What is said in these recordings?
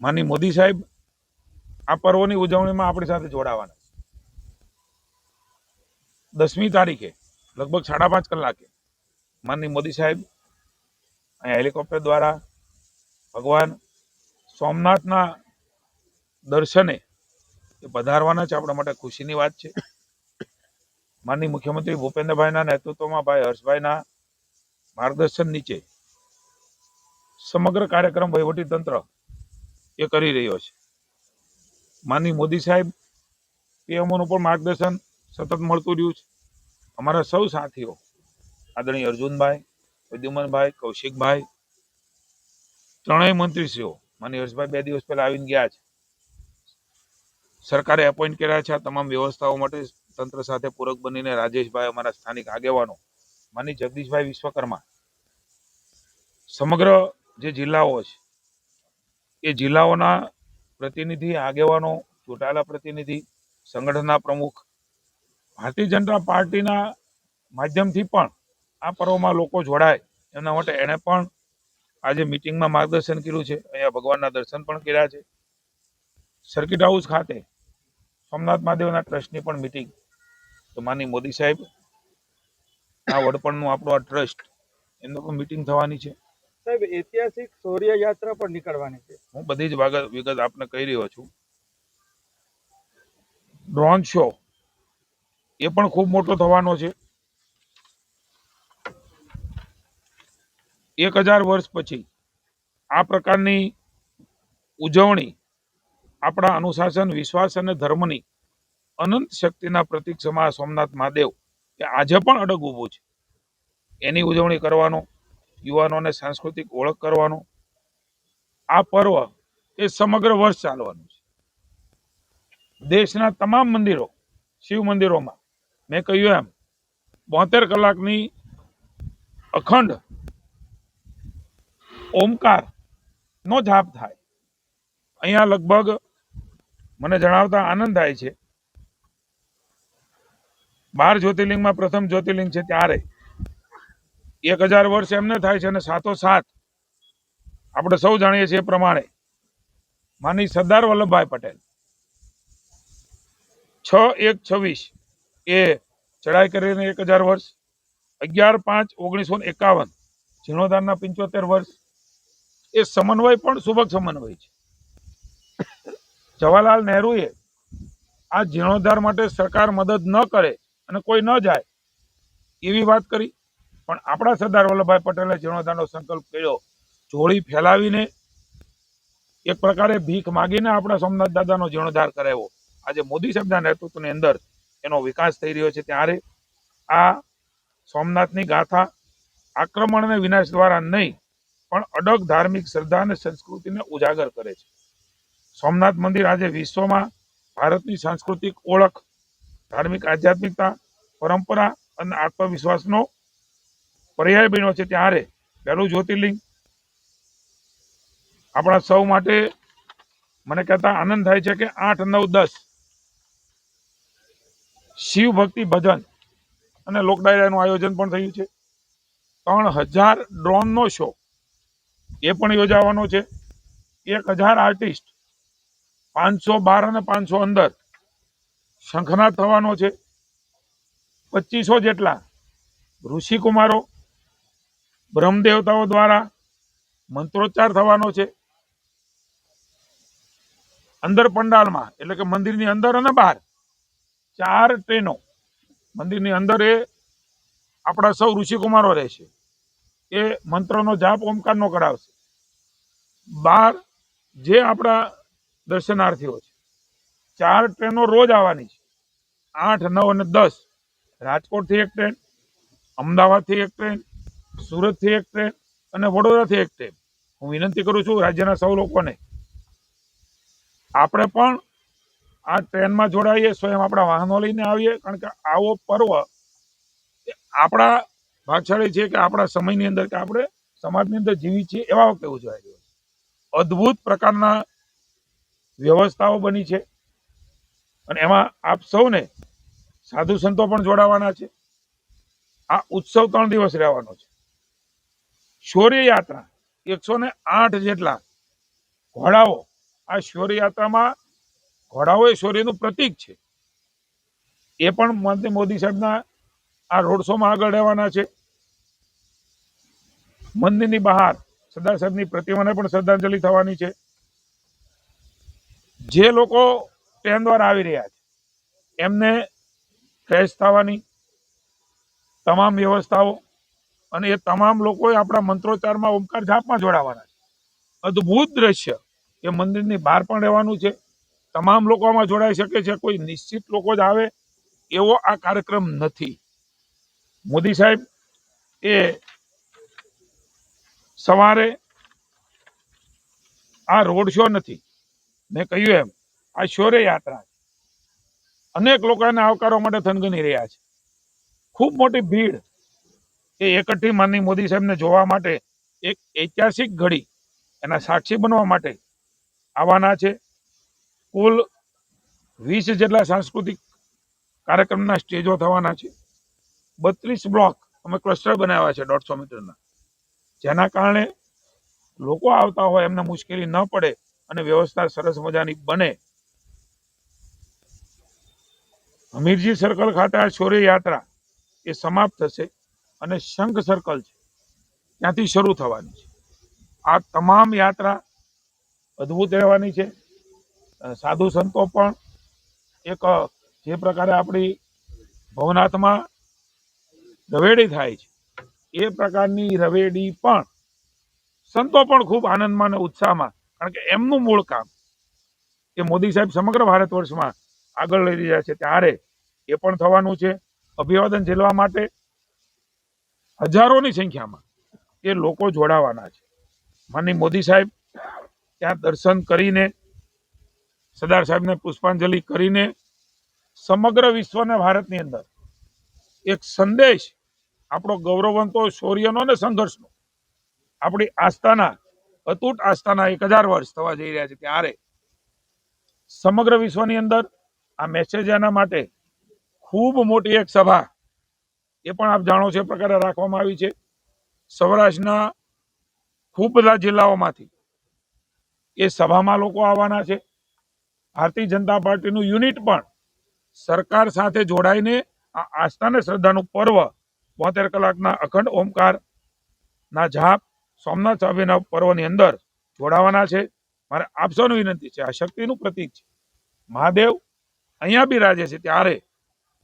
માની મોદી સાહેબ આ પર્વની ઉજવણીમાં આપણી સાથે જોડાવાના છે. દસમી તારીખે, લગભગ સાડા પાંચ કલાકે, માનની મોદી સાહેબ અહીંયા હેલિકોપ્ટર દ્વારા ભગવાન સોમનાથના દર્શને એ પધારવાના છે આપણા માટે ખુશીની વાત છે માનની મુખ્યમંત્રી ભૂપેન્દ્રભાઈના નેતૃત્વમાં ભાઈ હર્ષભાઈના માર્ગદર્શન નીચે સમગ્ર કાર્યક્રમ વહીવટી તંત્ર એ કરી રહ્યો છે. માનની મોદી સાહેબ પીએમઓનું પણ માર્ગદર્શન સતત મળતું રહ્યું છે. અમારા સૌ સાથીઓ, આદરણીય અર્જુનભાઈ પ્રદ્યુમનભાઈ કૌશિકભાઈ, ત્રણેય મંત્રીશ્રીઓ માની હર્ષભાઈ બે દિવસ પહેલાં આવીને ગયા છે. સરકારે એપોઇન્ટ કર્યા છે આ તમામ વ્યવસ્થાઓ માટે તંત્ર સાથે પૂરક બનીને રાજેશભાઈ અમારા સ્થાનિક આગેવાનો, માની જગદીશભાઈ વિશ્વકર્મા. સમગ્ર જે જિલ્લાઓ છે એ જિલ્લાઓના પ્રતિનિધિ, આગેવાનો, ચૂંટાયેલા પ્રતિનિધિ, સંગઠનના પ્રમુખ, ભારતીય જનતા પાર્ટીના માધ્યમથી પણ આ પર્વમાં લોકો જોડાય. એના માટે એણે પણ આજે મિટિંગમાં માર્ગદર્શન કર્યું છે. અહીંયા ભગવાનના દર્શન પણ કર્યા છે. સર્કિટ હાઉસ ખાતે સોમનાથ મહાદેવના ટ્રસ્ટની પણ મિટિંગ. તો માની મોદી સાહેબ, આ વડપણનું આપણું આ ટ્રસ્ટ, એમનું પણ મિટિંગ થવાની છે. સાહેબ, ઐતિહાસિક શૌર્ય યાત્રા પણ નીકળવાની છે. હું બધી જ વિગત આપને કહી રહ્યો છું. ડ્રોન શો એ પણ ખૂબ મોટો થવાનો છે. એક હજાર વર્ષ પછી આ પ્રકારની ઉજવણી આપણા અનુશાસન, વિશ્વાસ અને ધર્મની અનંત શક્તિના પ્રતીક સમા સોમનાથ મહાદેવ એ આજે પણ અડગ ઊભું છે. એની ઉજવણી કરવાનો યુવાનોને સાંસ્કૃતિક ઓળખ કરવાનો. આ પર્વ એ સમગ્ર વર્ષ ચાલવાનું છે. દેશના તમામ મંદિરો, શિવ મંદિરોમાં, મેં કહ્યું એમ, બોતેર કલાકની અખંડ ઓમકાર નો જાપ થાય. અહીંયા લગભગ મને જણાવતા આનંદ થાય છે. બાર જ્યોતિર્લિંગમાં પ્રથમ જ્યોતિર્લિંગ છે ત્યારે એક હજાર વર્ષ એમને થાય છે અને સાતો સાત. આપણે સૌ જાણીએ છીએ એ પ્રમાણે. માની સરદાર વલ્લભભાઈ પટેલ. છ એક છવ્વીસ એ ચઢાઈ કરીને એક હજાર વર્ષ. અગિયાર પાંચ ઓગણીસો એકાવન જીર્ણોદ્ધારના પંચોતેર વર્ષ. એ સમન્વય પણ સુભગ સમન્વય છે. જવાહરલાલ નહેરુએ આ જીર્ણોદ્ધાર માટે સરકાર મદદ ન કરે અને કોઈ ન જાય એવી વાત કરી. પણ આપણા સરદાર વલ્લભભાઈ પટેલે જીર્ણોદ્ધારનો સંકલ્પ કર્યો જોડી ફેલાવીને એક પ્રકારે ભીખ માગીને આપણા સોમનાથ દાદાનો જીર્ણોદ્ધાર કરાવ્યો. આજે મોદી સાહેબના નેતૃત્વની અંદર એનો વિકાસ થઈ રહ્યો છે. ત્યારે આ સોમનાથની ગાથા આક્રમણ અને વિનાશ દ્વારા નહીં, પણ અડગ ધાર્મિક શ્રદ્ધા અને સંસ્કૃતિને ઉજાગર કરે છે. સોમનાથ મંદિર આજે વિશ્વમાં ભારતની સાંસ્કૃતિક ઓળખ, ધાર્મિક આધ્યાત્મિકતા, પરંપરા અને આત્મવિશ્વાસનો પર્યાય બન્યો છે ત્યારે પહેલું જ્યોતિર્લિંગ. આપણા સૌ માટે મને કહેતા આનંદ થાય છે કે આઠ, નવ, દસ. શિવ ભક્તિ ભજન અને લોકડાયરાનું આયોજન પણ થયું છે. ત્રણ હજાર ડ્રોનનો શો એ પણ યોજાવાનો છે. એક હજાર આર્ટિસ્ટ પાંચસો બાર અને પાંચસો અંદર શંખનાદ થવાનો છે. પચીસો જેટલા ઋષિકુમારો બ્રહ્મદેવતાઓ દ્વારા મંત્રોચ્ચાર થવાનો છે. અંદર પંડાલમાં, એટલે કે મંદિરની અંદર અને બહાર, ચાર ટ્રેનો. મંદિરની અંદર એ આપણા સૌ ઋષિકુમારો રહેશે એ મંત્રનો જાપ, ઓમકારનો કરાવશે. બહાર જે આપણા દર્શનાર્થીઓ છે, ચાર ટ્રેનો રોજ આવવાની છે. આઠ, નવ અને દસ, રાજકોટથી એક ટ્રેન, અમદાવાદથી એક ટ્રેન સુરતથી એક ટ્રેન અને વડોદરાથી એક ટ્રેન હું વિનંતી કરું છું રાજ્યના સૌ લોકોને. આપણે પણ આ ટ્રેનમાં જોડાઈએ, સ્વયં આપણા વાહનો લઈને આવીએ. કારણ કે આવો પર્વ આપણા ભાગશાળી છે કે આપણા સમયની અંદર કે આપણે સમાજની અંદર જીવી છીએ એવા વખતે ઉજવાય રહ્યો છે. અદ્ભુત પ્રકારના વ્યવસ્થાઓ બની છે. અને એમાં આપ સૌને સાધુ સંતો પણ જોડાવાના છે. આ ઉત્સવ ત્રણ દિવસ રહેવાનો છે. શૌર્ય યાત્રા એકસો ને આઠ જેટલા ઘોડાઓ. આ શૌર્ય યાત્રામાં ઘોડાઓ એ શૌર્યનું પ્રતીક છે. એ પણ માનતે મોદી સાહેબના આ રોડ શોમાં આગળ રહેવાના છે. મંદિરની બહાર સરદાર સાહેબની પ્રતિમાને પણ શ્રદ્ધાંજલિ થવાની છે. જે લોકો ટ્રેન દ્વારા આવી રહ્યા છે, એમને ફ્રેશ થવાની તમામ વ્યવસ્થાઓ અને એ તમામ લોકોએ આપણા મંત્રોચ્ચારમાં ઓમકાર જાપમાં જોડાવાના છે. અદ્ભુત દ્રશ્ય. એ મંદિરની બહાર પણ રહેવાનું છે. તમામ લોકો આમાં જોડાઈ શકે છે. કોઈ નિશ્ચિત લોકો જ આવે એવો આ કાર્યક્રમ નથી. મોદી સાહેબ, એ સવારે આ રોડ શો નથી. મેં કહ્યું એમ, આ શોરે યાત્રા છે. અનેક લોકોને આવકારવા માટે થનગની રહ્યા છે. ખૂબ મોટી ભીડ એ એકઠી માનની મોદી સાહેબને જોવા માટે એક ઐતિહાસિક ઘડી એના સાક્ષી બનવા માટે આવવાના છે. કુલ વીસ જેટલા સાંસ્કૃતિક કાર્યક્રમના સ્ટેજો થવાના છે. બત્રીસ બ્લોક અમે ક્લસ્ટર બનાવ્યા છે દોઢસો મીટરના. જેના કારણે લોકો આવતા હોય, એમને મુશ્કેલી ન પડે અને વ્યવસ્થા સરસ મજાની બને. હમીરજી સર્કલ ખાતે આ શૌર્ય યાત્રા એ સમાપ્ત થશે. અને શંખ સર્કલ છે. ત્યાંથી શરૂ થવાની છે. આ તમામ યાત્રા અદ્ભુત રહેવાની છે. સાધુ સંતો પણ એક જે પ્રકારે આપણી ભવનાથમાં રવેડી થાય છે, એ પ્રકારની રવેડી પણ સંતો પણ ખૂબ આનંદમાં અને ઉત્સાહમાં, કારણ કે એમનું મૂળ કામ એ મોદી સાહેબ સમગ્ર ભારત વર્ષમાં આગળ લઈ રહ્યા છે, ત્યારે એ પણ થવાનું છે. અભિવાદન ઝીલવા માટે હજારોની સંખ્યામાં એ લોકો જોડાવાના છે. માનની મોદી સાહેબ ત્યાં દર્શન કરીને, સરદાર સાહેબને પુષ્પાંજલિ કરીને સમગ્ર વિશ્વને ભારતની અંદર એક સંદેશ, આપણો ગૌરવવંતો શૌર્યનો અને સંઘર્ષનો, આપણી આસ્થાના, અતૂટ આસ્થાના એક હજાર વર્ષ થવા જઈ રહ્યા છે ત્યારે સમગ્ર વિશ્વની અંદર આ મેસેજ એના માટે ખૂબ મોટી એક સભા એ પણ આપ જાણો છો એ પ્રકારે રાખવામાં આવી છે. સૌરાષ્ટ્રના ખૂબ બધા જિલ્લાઓમાંથી એ સભામાં લોકો આવવાના છે. ભારતીય જનતા પાર્ટીનું યુનિટ પણ સરકાર સાથે જોડાઈને આ આસ્થાને શ્રદ્ધાનું પર્વ બોતેર કલાકના અખંડ ઓમકારના જાપ સોમનાથ સ્વામીના પર્વની અંદર જોડાવાના છે. મારે આપ સૌને વિનંતી છે, આ શક્તિનું પ્રતીક છે. મહાદેવ અહીંયા બિરાજે છે ત્યારે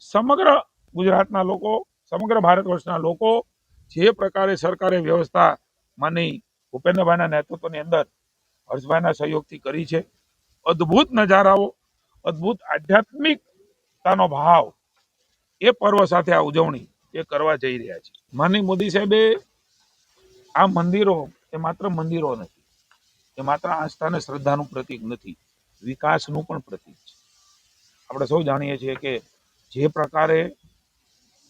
સમગ્ર ગુજરાતના લોકો સમગ્ર ભારત વર્ષના લોકો જે પ્રકારે સરકારે વ્યવસ્થા માની ભૂપેન્દ્રભાઈના નેતૃત્વની અંદર હર્ષભાઈના સહયોગથી કરી છે, અદ્ભુત નજારાઓ, અદ્ભુત આધ્યાત્મિકતાનો ભાવ એ પર્વ સાથે આ ઉજવણી એ કરવા જઈ રહ્યા છે. માનની મોદી સાહેબે આ મંદિરો, એ માત્ર મંદિરો નથી, એ માત્ર આસ્થા અને શ્રદ્ધાનું પ્રતીક નથી, વિકાસનું પણ પ્રતીક છે. આપણે સૌ જાણીએ છીએ કે જે પ્રકારે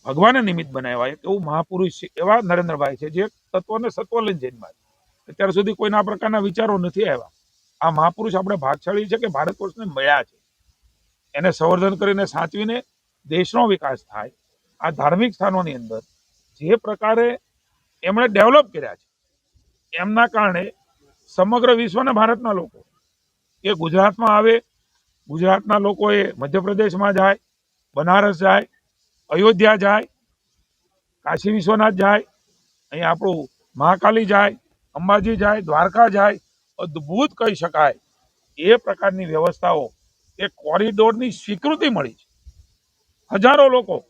ભગવાને નિમિત્ત બનાવ્યા એક એવું મહાપુરુષ છે, એવા નરેન્દ્રભાઈ છે, જે તત્વને સત્વલન જૈનમાં છે. અત્યાર સુધી કોઈના આ પ્રકારના વિચારો નથી આવ્યા. આ મહાપુરુષ આપણે ભાગશાળી છે કે ભારત વર્ષને મળ્યા છે. એને સંવર્ધન કરીને સાચવીને દેશનો વિકાસ થાય. આ ધાર્મિક સ્થાનોની અંદર જે પ્રકારે એમણે ડેવલપ કર્યા છે, એમના કારણે સમગ્ર વિશ્વના ભારતના લોકો, એ ગુજરાતમાં આવે, ગુજરાતના લોકોએ મધ્યપ્રદેશમાં જાય, બનારસ જાય અયોધ્યા જાય, કાશી વિશ્વનાથ જાય અહીંયા આપણું મહાકાલી જાય, અંબાજી જાય, દ્વારકા જાય, અદ્ભુત કહી શકાય. એ પ્રકારની વ્યવસ્થાઓ, એ કોરિડોરની સ્વીકૃતિ મળી છે. હજારો લોકો.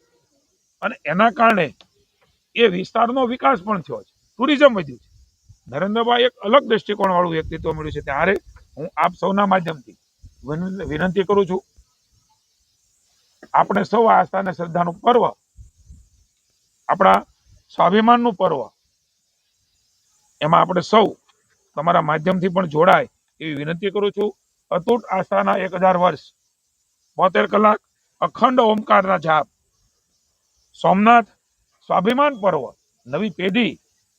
અને એના કારણે એ વિસ્તારનો વિકાસ પણ થયો છે. ટુરિઝમ વધ્યું છે. નરેન્દ્રભાઈ એક અલગ દ્રષ્ટિકોણવાળું વ્યક્તિત્વ મળ્યું છે. ત્યારે હું આપ સૌના માધ્યમથી વિનંતી કરું છું આપણે સૌ આસ્થા અને શ્રદ્ધાનું પર્વ. આપણા સ્વાભિમાનનું પર્વ. એમાં આપણે સૌ તમારા માધ્યમથી પણ જોડાય એવી વિનંતી કરું છું. અતૂટ આસ્થાના એક હજાર વર્ષ, બોતેર કલાક, અખંડ ઓમકારના જાપ. સોમનાથ સ્વાભિમાન પર્વ, નવી પેઢી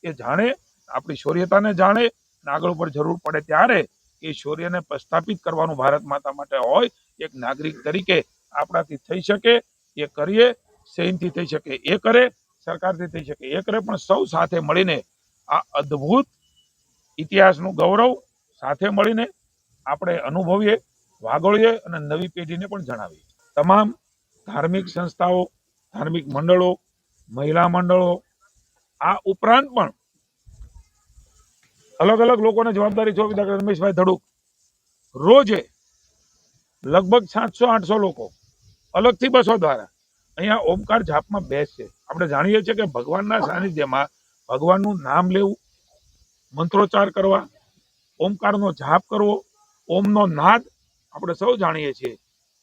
એ જાણે, આપણી શૌર્યતાને જાણે આગળ ઉપર જરૂર પડે ત્યારે એ શૌર્યને પ્રસ્થાપિત કરવાનું ભારત માતા માટે હોય એક નાગરિક તરીકે આપણાથી થઈ શકે, એ કરીએ સૈનથી થઈ શકે એ કરે, સરકારથી થઈ શકે એ કરે, પણ સૌ સાથે મળીને આ અદ્ભુત ઇતિહાસનું ગૌરવ સાથે મળીને આપણે અનુભવીએ, વાગોળીએ અને નવી પેઢીને પણ જણાવીએ. તમામ ધાર્મિક સંસ્થાઓ, ધાર્મિક મંડળો, મહિલા મંડળો, આ ઉપરાંત પણ અલગ અલગ લોકોને જવાબદારી જોવી દાખલા રમેશભાઈ ધડુક, રોજે લગભગ સાતસો આઠસો લોકો અલગથી બસો દ્વારા. અહીંયા ઓમકાર જાપમાં બેસશે આપણે જાણીએ છીએ કે ભગવાનના સાનિધ્યમાં ભગવાનનું નામ લેવું, મંત્રોચ્ચાર કરવા, ઓમકારનો જાપ કરવો, ઓમનો નાદ, આપણે સૌ જાણીએ છીએ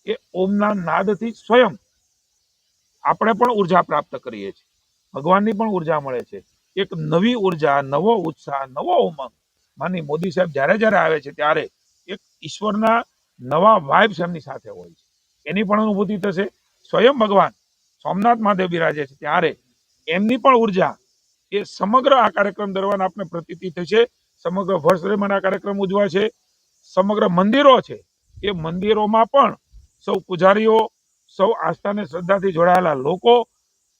કે ઓમના નાદથી સ્વયં આપણે પણ ઊર્જા પ્રાપ્ત કરીએ છીએ. ભગવાનની પણ ઊર્જા મળે છે. એક નવી ઊર્જા, નવો ઉત્સાહ, નવો ઉમંગ. માની મોદી સાહેબ જ્યારે જ્યારે આવે છે ત્યારે એક ઈશ્વરના નવા વાઇબ્સ એમની સાથે હોય છે. એની પણ અનુભૂતિ થશે. સ્વયં ભગવાન સોમનાથ મહાદેવ બિરાજે છે. ત્યારે એમની પણ ઊર્જા એ સમગ્ર આ કાર્યક્રમ દરમિયાન આપને પ્રતીતિ થશે. સમગ્ર વર્ષ દરમિયાન આ કાર્યક્રમ ઉજવાશે સમગ્ર મંદિરો છે. એ મંદિરોમાં પણ સૌ પૂજારીઓ, સૌ આસ્થાને શ્રદ્ધાથી જોડાયેલા લોકો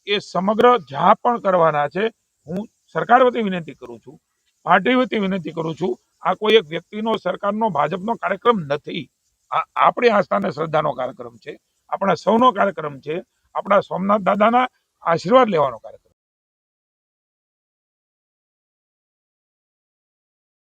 એ સમગ્ર જા પણ કરવાના છે. હું સરકાર વતી વિનંતી કરું છું, પાર્ટી વતી વિનંતી કરું છું. આ કોઈ એક વ્યક્તિનો, સરકારનો, ભાજપનો કાર્યક્રમ નથી. આપણી આસ્થાને શ્રદ્ધાનો કાર્યક્રમ છે. આપણા સૌનો કાર્યક્રમ છે. આપણા સોમનાથ દાદાના આશીર્વાદ લેવાનો કાર્યક્રમ